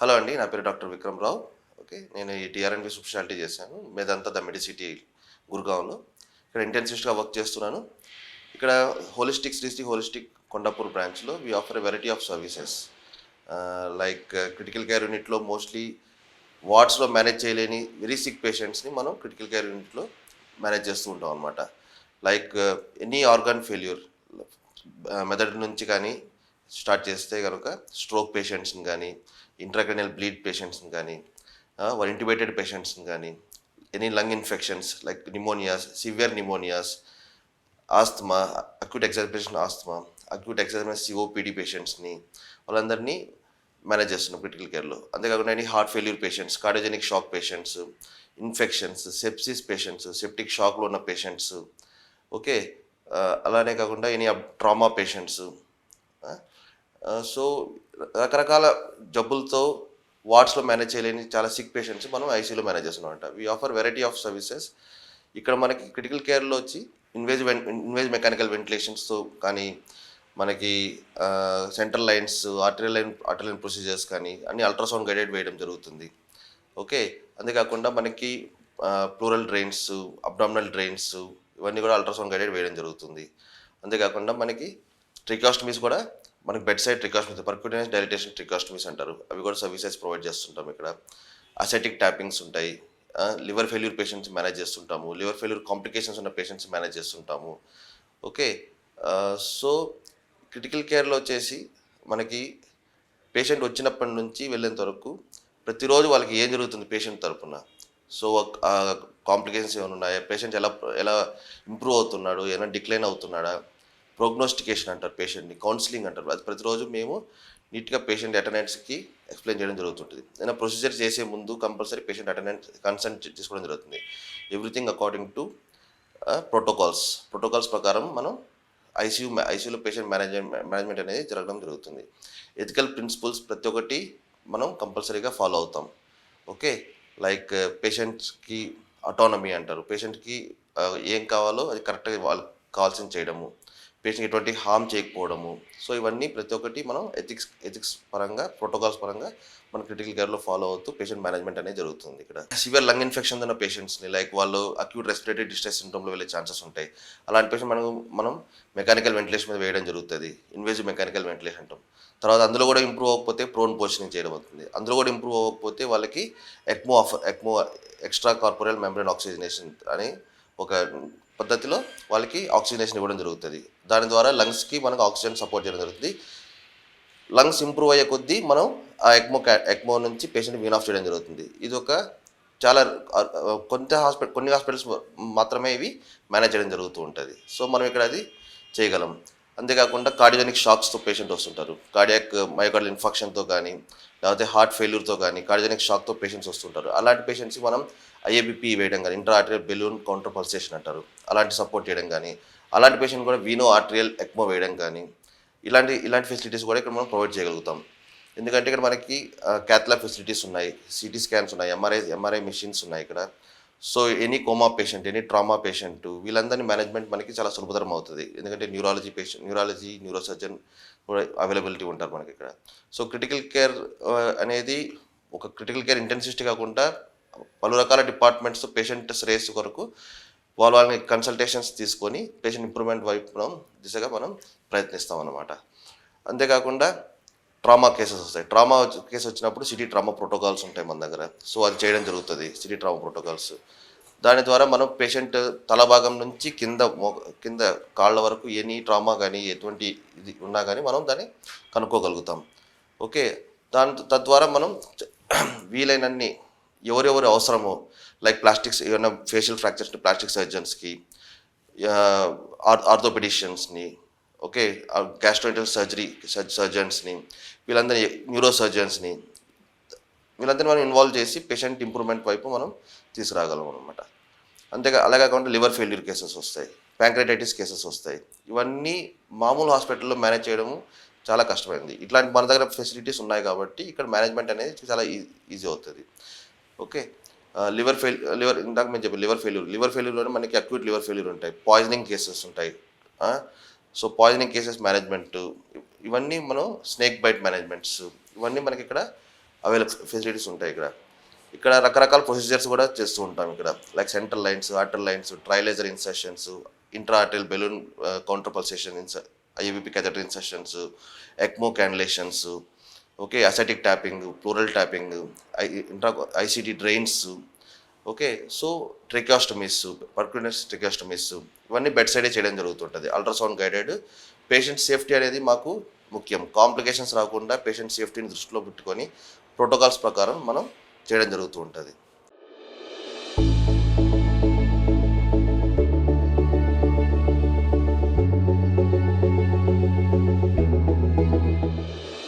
Hello అండి నా పేరు డాక్టర్ విక్రమ్ రావు. ఓకే నేను ఈ టీఆర్ఎన్బి స్పెషాలిటీ చేశాను. మేదంతా ద మెడిసిటీ గుర్గాంలో ఇక్కడ ఇంటెన్సిస్ట్గా వర్క్ చేస్తున్నాను. ఇక్కడ హోలిస్టిక్ శ్రీశ్రీ హోలిస్టిక్ కొండాపూర్ బ్రాంచ్లో we offer a variety of services like critical care యూనిట్లో మోస్ట్లీ వార్డ్స్లో మేనేజ్ చేయలేని వెరీ సిక్ పేషెంట్స్ని మనం క్రిటికల్ కేర్ యూనిట్లో మేనేజ్ చేస్తూ ఉంటాం అనమాట లైక్ ఎనీ ఆర్గాన్ ఫెయిల్యూర్ మెదడు నుంచి కానీ స్టార్ట్ చేస్తే కనుక స్ట్రోక్ పేషెంట్స్ని కానీ ఇంట్రాక్రనియల్ బ్లీడ్ పేషెంట్స్ని కానీ వారి ఇంటిబేటెడ్ పేషెంట్స్ని కానీ any lung infections like pneumonias severe pneumonias asthma acute examination asthma acute examination COPD పేషెంట్స్ని వాళ్ళందరినీ మేనేజ్ చేస్తున్నాం క్రిటికల్ కేర్లో. అంతేకాకుండా any heart failure patients cardiogenic shock patients infections sepsis patients septic షాక్లో ఉన్న పేషెంట్స్ ఓకే? అలానే కాకుండా ఎనీ ట్రామా పేషెంట్స్ సో రకరకాల జబ్బులతో వార్డ్స్లో manage చేయలేని చాలా సిక్ పేషెంట్స్ మనం ఐసీయూలో మేనేజ్ చేస్తున్నాం అంట. We offer variety of services ఇక్కడ మనకి క్రిటికల్ కేర్లో వచ్చి ఇన్వేజ్ ఇన్వేజ్ మెకానికల్ వెంటిలేషన్స్తో కానీ మనకి central lines artery line artery line procedures కానీ అన్ని అల్ట్రాసౌండ్ గైడెడ్ వేయడం జరుగుతుంది. ఓకే అంతేకాకుండా మనకి ప్లూరల్ డ్రైన్స్ అబ్డామినల్ డ్రైన్స్ ఇవన్నీ కూడా అల్ట్రాసౌండ్ గైడెడ్ వేయడం జరుగుతుంది. అంతేకాకుండా మనకి ట్రికాస్టమీస్ కూడా మనకి bed side tracheostomies percutaneous dilatation tracheostomies అంటారు. అవి కూడా సర్వీసెస్ ప్రొవైడ్ చేస్తుంటాం ఇక్కడ. అసెటిక్ ట్యాపింగ్స్ ఉంటాయి. లివర్ ఫెయిల్యూర్ పేషెంట్స్ మేనేజ్ చేస్తుంటాము. లివర్ ఫెయిల్యూర్ కాంప్లికేషన్స్ ఉన్న పేషెంట్స్ మేనేజ్ చేస్తుంటాము. ఓకే. సో క్రిటికల్ కేర్లో వచ్చేసి మనకి పేషెంట్ వచ్చినప్పటి నుంచి వెళ్ళేంత వరకు ప్రతిరోజు వాళ్ళకి ఏం జరుగుతుంది పేషెంట్ తరపున? సో కాంప్లికేషన్స్ ఏమైనా ఉన్నాయా? పేషెంట్ ఎలా ఎలా ఇంప్రూవ్ అవుతున్నాడు? ఏమైనా డిక్లైన్ అవుతున్నాడా? ప్రోగ్నోస్టికేషన్ అంటారు పేషెంట్ని కౌన్సిలింగ్ అంటారు. అది ప్రతిరోజు మేము నీట్గా పేషెంట్ అటెండెన్స్కి ఎక్స్ప్లెయిన్ చేయడం జరుగుతుంటుంది. ఏదైనా ప్రొసీజర్ చేసే ముందు కంపల్సరీ పేషెంట్ అటెండెన్స్ కన్సల్ట్ తీసుకోవడం జరుగుతుంది. Everything according to protocols protocols ప్రకారం మనం ఐసీయూ ఐసీయూలో పేషెంట్ మేనేజ్మెంట్ మేనేజ్మెంట్ అనేది జరగడం జరుగుతుంది. ఎథికల్ ప్రిన్సిపల్స్ ప్రతి ఒక్కటి మనం కంపల్సరీగా ఫాలో అవుతాం. ఓకే లైక్ పేషెంట్స్కి అటానమీ అంటారు. పేషెంట్కి ఏం కావాలో అది కరెక్ట్గా వాళ్ళకి కావాల్సింది చేయడము. పేషెంట్ ఎటువంటి హామ్ చేయకపోవడము. సో ఇవన్నీ ప్రతి ఒక్కటి మనం ఎథిక్స్ ఎథిక్స్ పరంగా ప్రోటోకాల్స్ పరంగా మన క్రిటికల్ కేర్లో ఫాలో అవుతూ పేషెంట్ మేనేజ్మెంట్ అనేది జరుగుతుంది ఇక్కడ. సివియర్ లంగ్ ఇన్ఫెక్షన్ ఉన్న పేషెంట్స్ని లైక్ వాళ్ళు అక్యూట్ రెస్పిరేటరీ డిస్ట్రెస్ సింటమ్లో వెళ్ళే ఛాన్సెస్ ఉంటాయి. అలాంటి పేషెంట్ మనం మనం మెకానికల్ వెంటిలేషన్ మీద వేయడం జరుగుతుంది. ఇన్వేజివ్ మెకానికల్ వెంటిలేషన్ అంటాం. తర్వాత అందులో కూడా ఇంప్రూవ్ అవ్వకపోతే ప్రోన్ పోషనింగ్ చేయడం అవుతుంది. అందులో కూడా ఇంప్రూవ్ అవ్వకపోతే వాళ్ళకి ECMO offer ECMO extracorporeal membrane oxygenation అని ఒక పద్ధతిలో వాళ్ళకి ఆక్సిజనేషన్ ఇవ్వడం జరుగుతుంది. దాని ద్వారా లంగ్స్కి మనకు ఆక్సిజన్ సపోర్ట్ చేయడం జరుగుతుంది. లంగ్స్ ఇంప్రూవ్ అయ్యే కొద్దీ మనం ఆ ఎక్మో ఎక్మో నుంచి పేషెంట్ వీన్ ఆఫ్ చేయడం జరుగుతుంది. ఇది ఒక చాలా కొంత హాస్పిటల్ కొన్ని హాస్పిటల్స్ మాత్రమే ఇవి మేనేజ్ చేయడం జరుగుతూ ఉంటుంది. సో మనం ఇక్కడ అది చేయగలం. అంతేకాకుండా కార్డియానిక్ షాక్స్తో పేషెంట్ వస్తుంటారు. కార్డియాక్ మైకార్డల్ ఇన్ఫెక్షన్తో కానీ లేకపోతే హార్ట్ ఫెయిల్యూర్తో కానీ కార్డియోజెనిక్ షాక్తో పేషెంట్స్ వస్తుంటారు. అలాంటి పేషెంట్స్కి మనం ఐఏబిపి వేయడం కానీ intra artery balloon counter pulsation అంటారు. అలాంటి సపోర్ట్ చేయడం కానీ అలాంటి పేషెంట్ కూడా వీనో ఆర్ట్రియల్ ఎక్మో వేయడం కానీ ఇలాంటి ఇలాంటి ఫెసిలిటీస్ కూడా ఇక్కడ మనం ప్రొవైడ్ చేయగలుగుతాం. ఎందుకంటే ఇక్కడ మనకి క్యాథ్లా ఫెసిలిటీస్ ఉన్నాయి సిటీ స్కాన్స్ ఉన్నాయి ఎంఆర్ఐ ఎంఆర్ఐ మెషిన్స్ ఉన్నాయి ఇక్కడ. So any coma patient any trauma patient వీళ్ళందరినీ మేనేజ్మెంట్ మనకి చాలా సులభతరం అవుతుంది. ఎందుకంటే న్యూరాలజీ పేషెంట్ న్యూరాలజీ న్యూరోసర్జన్ కూడా అవైలబిలిటీ ఉంటారు మనకి ఇక్కడ. సో క్రిటికల్ కేర్ అనేది ఒక క్రిటికల్ కేర్ ఇంటెన్సిస్ట్ కాకుండా పలు రకాల డిపార్ట్మెంట్స్ పేషెంట్ శ్రేయస్సు కొరకు వాళ్ళ వాళ్ళని కన్సల్టేషన్స్ తీసుకొని పేషెంట్ ఇంప్రూవ్మెంట్ వైపు మనం దిశగా మనం ప్రయత్నిస్తాం అన్నమాట అంతేకాకుండా ట్రామా కేసెస్ వస్తాయి. ట్రామా కేసు వచ్చినప్పుడు సిటీ ట్రామా ప్రోటోకాల్స్ ఉంటాయి మన దగ్గర. సో అది చేయడం జరుగుతుంది సిటీ ట్రామా ప్రోటోకాల్స్ దాని ద్వారా మనం పేషెంట్ తల భాగం నుంచి కింద కింద కాళ్ళ వరకు ఎనీ ట్రామా కానీ ఎటువంటి ఇది ఉన్నా కానీ మనం దాన్ని కనుక్కోగలుగుతాం. ఓకే? దాని తద్వారా మనం వీలైనన్ని ఎవరెవరు అవసరమో లైక్ ప్లాస్టిక్స్ ఏమైనా ఫేషియల్ ఫ్రాక్చర్స్ ప్లాస్టిక్ సర్జన్స్కి ఆర్థోపెడిషియన్స్ని ఓకే గ్యాస్ట్రోటల్ సర్జరీ సర్జన్స్ని వీళ్ళందరినీ న్యూరో సర్జన్స్ని వీళ్ళందరినీ మనం ఇన్వాల్వ్ చేసి పేషెంట్ ఇంప్రూవ్మెంట్ వైపు మనం తీసుకురాగలం అనమాట అంతేగా అలా కాకుండా లివర్ ఫెయిల్యూర్ కేసెస్ వస్తాయి ప్యాంక్రైటైటిస్ కేసెస్ వస్తాయి. ఇవన్నీ మామూలు హాస్పిటల్లో మేనేజ్ చేయడము చాలా కష్టమైంది. ఇట్లాంటి మన దగ్గర ఫెసిలిటీస్ ఉన్నాయి కాబట్టి ఇక్కడ మేనేజ్మెంట్ అనేది చాలా ఈజీ అవుతుంది. ఓకే? లివర్ ఫెయిల్ లివర్ ఇందాక మేము చెప్పి లివర్ ఫెయిల్యూర్ లివర్ ఫెయిల్యూర్లోనే మనకి అక్యూట్ లివర్ ఫెయిల్యూర్ ఉంటాయి. పాయిజనింగ్ కేసెస్ ఉంటాయి. సో పాయిజనింగ్ కేసెస్ మేనేజ్మెంట్ ఇవన్నీ మనం స్నేక్ బైట్ మేనేజ్మెంట్స్ ఇవన్నీ మనకి ఇక్కడ అవైలబుల్ ఫెసిలిటీస్ ఉంటాయి ఇక్కడ. ఇక్కడ రకరకాల ప్రొసీజర్స్ కూడా చేస్తూ ఉంటాం ఇక్కడ. Like central lines artery lines ట్రైలేజర్ insertions intra arterial balloon counter pulsation ఇన్స IVP catheter insertions ECMO cannulations okay ascitic tapping pleural tapping I intra ICT drains okay so tracheostomies పర్క్యులర్స్ tracheostomies ఇవన్నీ bed సైడే చేయడం జరుగుతుంటుంది. Ultrasound guided patient safety అనేది మాకు ముఖ్యం. Complications రాకుండా patient సేఫ్టీని దృష్టిలో పెట్టుకొని ప్రోటోకాల్స్ ప్రకారం మనం చేయడం జరుగుతూ ఉంటుంది